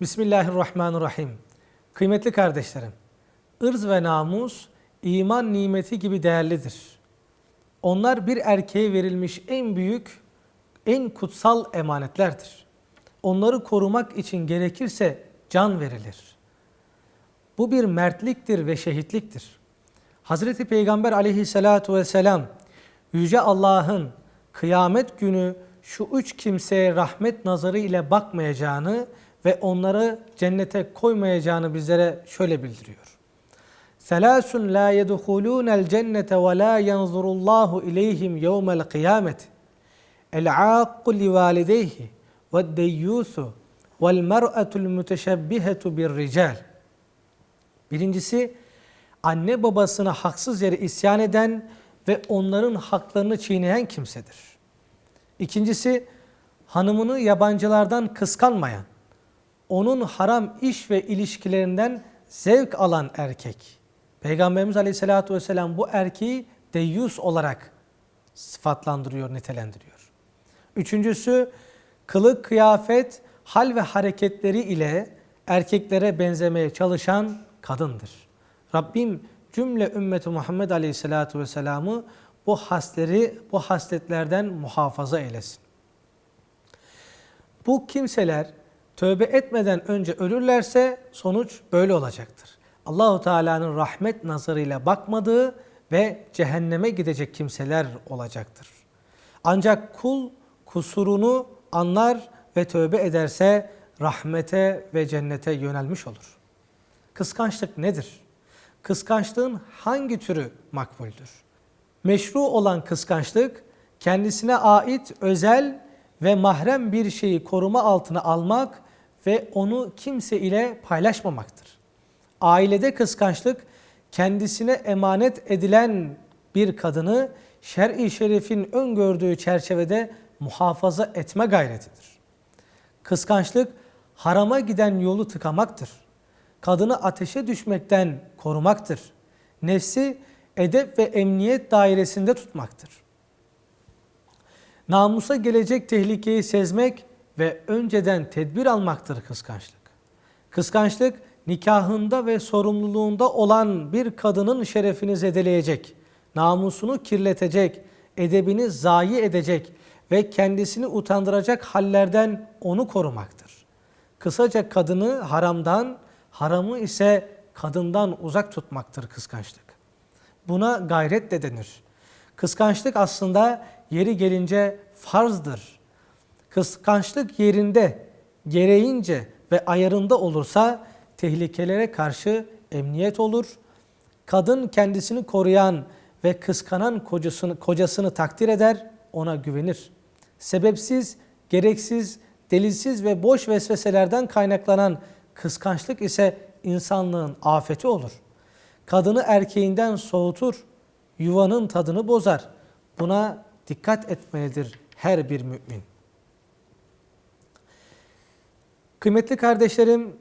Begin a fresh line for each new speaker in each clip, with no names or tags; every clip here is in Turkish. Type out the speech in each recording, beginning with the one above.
Bismillahirrahmanirrahim. Kıymetli kardeşlerim, ırz ve namus iman nimeti gibi değerlidir. Onlar bir erkeğe verilmiş en büyük, en kutsal emanetlerdir. Onları korumak için gerekirse can verilir. Bu bir mertliktir ve şehitliktir. Hazreti Peygamber aleyhissalatu vesselam Yüce Allah'ın kıyamet günü şu üç kimseye rahmet nazarı ile bakmayacağını ve onları cennete koymayacağını bizlere şöyle bildiriyor. Selasun la yedhulunel cennete ve la yanzurullahu ileyhim yevmel kıyamet. El akku li valideyhi ve deyyusu vel mer'atul müteşebbihetu bir rical. Birincisi anne babasına haksız yere isyan eden ve onların haklarını çiğneyen kimsedir. İkincisi hanımını yabancılardan kıskanmayan, onun haram iş ve ilişkilerinden zevk alan erkek. Peygamberimiz Aleyhisselatü Vesselam bu erkeği deyyus olarak sıfatlandırıyor, nitelendiriyor. Üçüncüsü kılık, kıyafet, hal ve hareketleri ile erkeklere benzemeye çalışan kadındır. Rabbim cümle ümmeti Muhammed Aleyhisselatü Vesselam'ı bu hasleri, bu hasletlerden muhafaza eylesin. Bu kimseler tövbe etmeden önce ölürlerse sonuç böyle olacaktır. Allahu Teala'nın rahmet nazarıyla bakmadığı ve cehenneme gidecek kimseler olacaktır. Ancak kul kusurunu anlar ve tövbe ederse rahmete ve cennete yönelmiş olur. Kıskançlık nedir? Kıskançlığın hangi türü makbuldür? Meşru olan kıskançlık kendisine ait özel ve mahrem bir şeyi koruma altına almak ve onu kimse ile paylaşmamaktır. Ailede kıskançlık kendisine emanet edilen bir kadını şer'i şerifin öngördüğü çerçevede muhafaza etme gayretidir. Kıskançlık harama giden yolu tıkamaktır. Kadını ateşe düşmekten korumaktır. Nefsi edep ve emniyet dairesinde tutmaktır. Namusa gelecek tehlikeyi sezmek ve önceden tedbir almaktır kıskançlık. Kıskançlık nikahında ve sorumluluğunda olan bir kadının şerefini zedeleyecek, namusunu kirletecek, edebini zayi edecek ve kendisini utandıracak hallerden onu korumaktır. Kısaca kadını haramdan, haramı ise kadından uzak tutmaktır kıskançlık. Buna gayret de denir. Kıskançlık aslında yeri gelince farzdır. Kıskançlık yerinde, gereğince ve ayarında olursa tehlikelere karşı emniyet olur. Kadın kendisini koruyan ve kıskanan kocasını, kocasını takdir eder, ona güvenir. Sebepsiz, gereksiz, delilsiz ve boş vesveselerden kaynaklanan kıskançlık ise insanlığın afeti olur. Kadını erkeğinden soğutur, yuvanın tadını bozar. Buna dikkat etmelidir her bir mümin. Kıymetli kardeşlerim,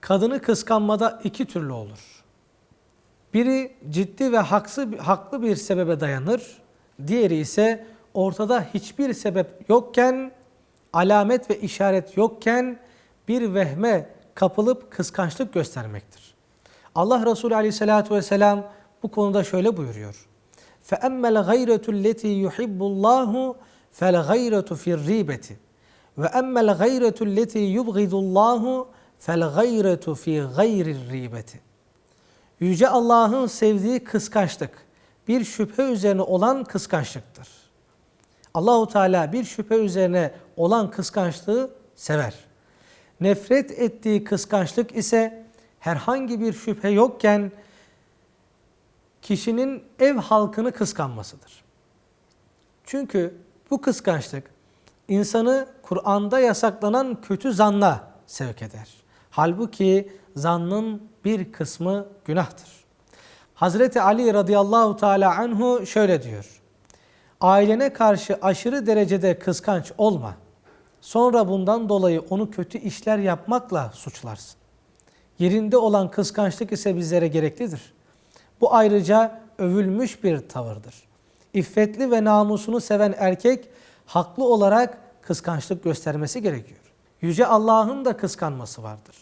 kadını kıskanmada iki türlü olur. Biri ciddi ve haksı, haklı bir sebebe dayanır, diğeri ise ortada hiçbir sebep yokken, alamet ve işaret yokken bir vehme kapılıp kıskançlık göstermektir. Allah Resulü Aleyhisselatü Vesselam bu konuda şöyle buyuruyor. فَأَمَّا الْغَيْرَةُ الَّتِي يُحِبُّ اللّٰهُ فَالْغَيْرَةُ فِي الرِّيبَةِ ve emmel gayretu leti yubgidullahu fel gayretu fi gayri ribeti. Yüce Allah'ın sevdiği kıskançlık bir şüphe üzerine olan kıskançlıktır. Allahu Teala bir şüphe üzerine olan kıskançlığı sever. Nefret ettiği kıskançlık ise herhangi bir şüphe yokken kişinin ev halkını kıskanmasıdır. Çünkü bu kıskançlık insanı Kur'an'da yasaklanan kötü zanla sevk eder. Halbuki zannın bir kısmı günahtır. Hazreti Ali radıyallahu teala anhu şöyle diyor. Ailene karşı aşırı derecede kıskanç olma. Sonra bundan dolayı onu kötü işler yapmakla suçlarsın. Yerinde olan kıskançlık ise bizlere gereklidir. Bu ayrıca övülmüş bir tavırdır. İffetli ve namusunu seven erkek haklı olarak kıskançlık göstermesi gerekiyor. Yüce Allah'ın da kıskanması vardır.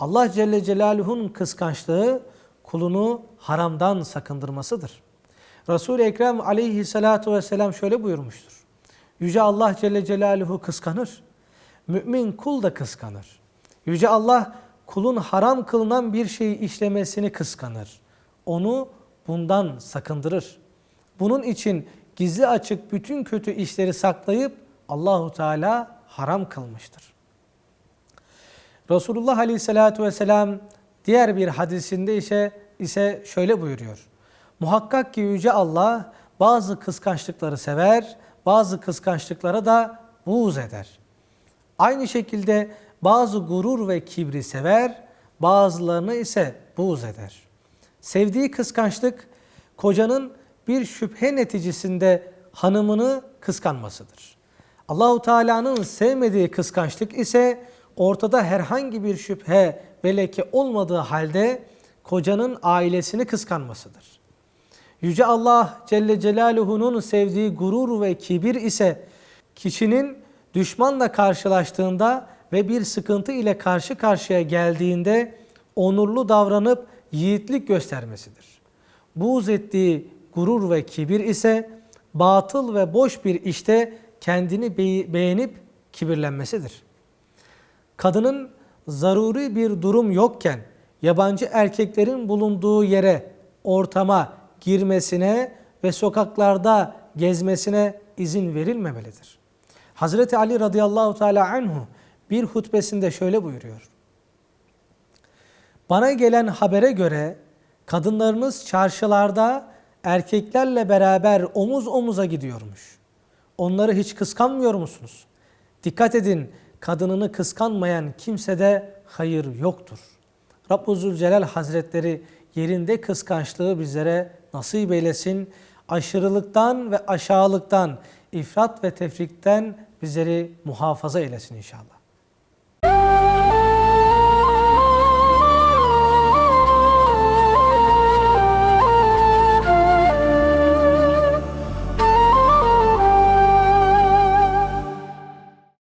Allah Celle Celaluhu'nun kıskançlığı kulunu haramdan sakındırmasıdır. Resul-i Ekrem aleyhissalatu vesselam şöyle buyurmuştur. Yüce Allah Celle Celaluhu kıskanır. Mümin kul da kıskanır. Yüce Allah kulun haram kılınan bir şeyi işlemesini kıskanır. Onu bundan sakındırır. Bunun için gizli açık bütün kötü işleri saklayıp Allahu Teala haram kılmıştır. Resulullah Aleyhisselatü Vesselam diğer bir hadisinde ise ise şöyle buyuruyor. Muhakkak ki Yüce Allah bazı kıskançlıkları sever, bazı kıskançlıklara da buğz eder. Aynı şekilde bazı gurur ve kibri sever, bazılarını ise buğz eder. Sevdiği kıskançlık kocanın bir şüphe neticesinde hanımını kıskanmasıdır. Allahu Teala'nın sevmediği kıskançlık ise ortada herhangi bir şüphe ve leke olmadığı halde kocanın ailesini kıskanmasıdır. Yüce Allah Celle Celaluhu'nun sevdiği gurur ve kibir ise kişinin düşmanla karşılaştığında ve bir sıkıntı ile karşı karşıya geldiğinde onurlu davranıp yiğitlik göstermesidir. Buğz ettiği gurur ve kibir ise batıl ve boş bir işte kendini beğenip kibirlenmesidir. Kadının zaruri bir durum yokken yabancı erkeklerin bulunduğu yere, ortama girmesine ve sokaklarda gezmesine izin verilmemelidir. Hazreti Ali radıyallahu teala anhu bir hutbesinde şöyle buyuruyor. Bana gelen habere göre kadınlarınız çarşılarda erkeklerle beraber omuz omuza gidiyormuş. Onları hiç kıskanmıyor musunuz? Dikkat edin kadınını kıskanmayan kimsede hayır yoktur. Rabbü Zülcelal Hazretleri yerinde kıskançlığı bizlere nasip eylesin. Aşırılıktan ve aşağılıktan, ifrat ve tefrikten bizleri muhafaza eylesin inşallah.